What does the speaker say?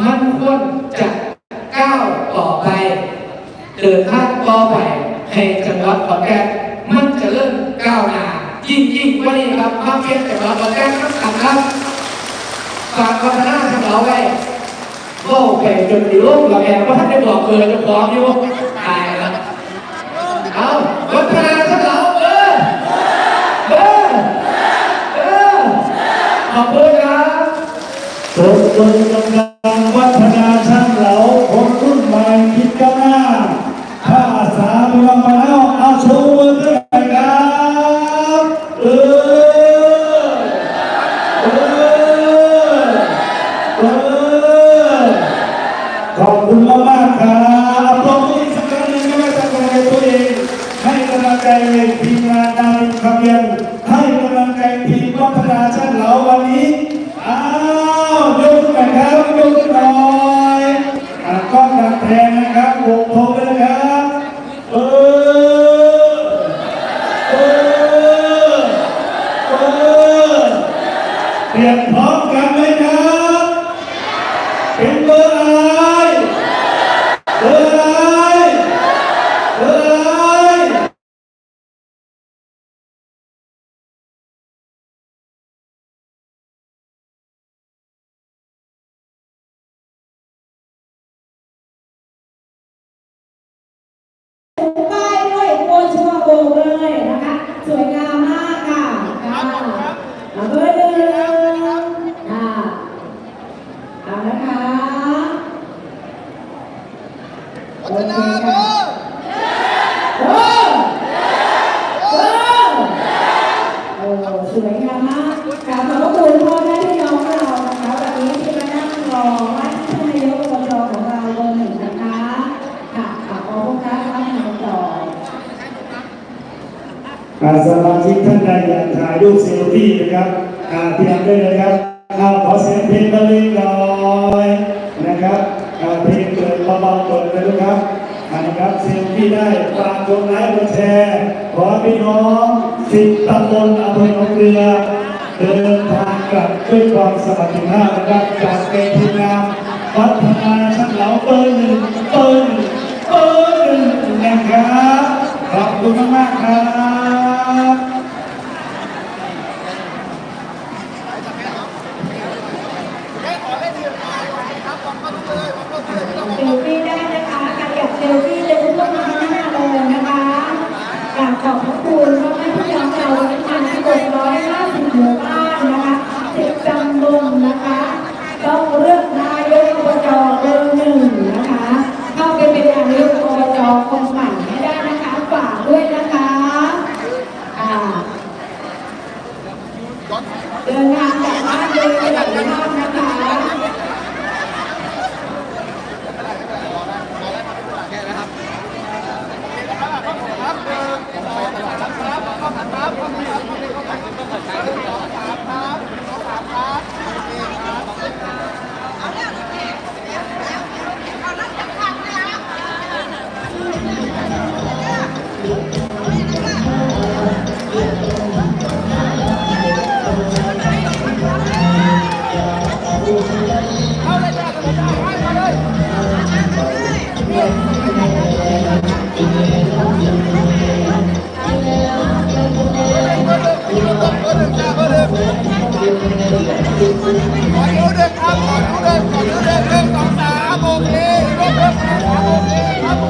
มั่นคงจะก้าวต่อไปเดินทางต่อไปให้จังหวัดขอนแก่นมันจะเริ่มก้าวหน้ายิ่งยิ่งกว่านี้ครับมาเพียงจังหวัดขอนแก่นต้องท่านครับฝากพัฒนาของเราไว้ก็แข่จนดีโลกเราแอบว่าท่านได้บอกเกินจะฟ้องอยู่ตายแล้วเอาพัฒนาทางเราเออเออเออขอบคุณครับ สมดุลกำลังวัฒนาช่างเหลาคนรุ่นใหม่คิดก้าวหน้าถ้าอาสาพลังมาแล้วเอาชูมือขึ้นไปครับเออเออเออขอบคุณมากมากๆครับตรงนี้สักครั้งหนึ่งไม่ว่าจะเป็นตัวเองให้กำลังใจทีมงาน เปลี่ยนพร้อมกันไหมครับเป็นเบอร์อะไรเบอร์อะไรเบอร์อะไรป้ายด้วยโบชัวโบเลยนะคะสวยงามมากค่ะค่ะเอาเบอร์หนึ่งอ่าเอานะคะโอเคค่ะเบอร์เบอร์โอ้ สวยงามมากกราบขอบพระคุณพ่อแม่พี่น้องเรานะคะวันนี้ที่มานั่งรอว่าท่านนายกอบจของเราเบอร์หนึ่งนะคะค่ะขอบคุณค่ะท่านนายกต่ออาสมาชิกท่านใดอยากถ่ายรูปเซลฟี่นะครับอาเตรียมได้เลยครับอาขอเสียงเพลงบรรเลงหน่ กกดไลค์กดแชร์ขอพี่น้องสิบตำบลอำเภอหนองเรือเดินทางกลับด้วยความสวัสดิภาพนะครับจากเป็นทีงานวัฒนาชั้นเหลาเบอร์หนึ่งเบอร์หนึ่งเบอร์หนึ่งนะครับขอบคุณมากๆครับ เซลฟี่ได้นะคะใครอยากเซลฟี่เลยทุกคนมาข้างหน้าเลยนะคะกราบ ขอบพระคุณมาก ขอดูเด็กครับขอดูเด็กขอดูเด็กหนึ่งสองสามโอเคเลิกครับโอเคครับโอเคครับ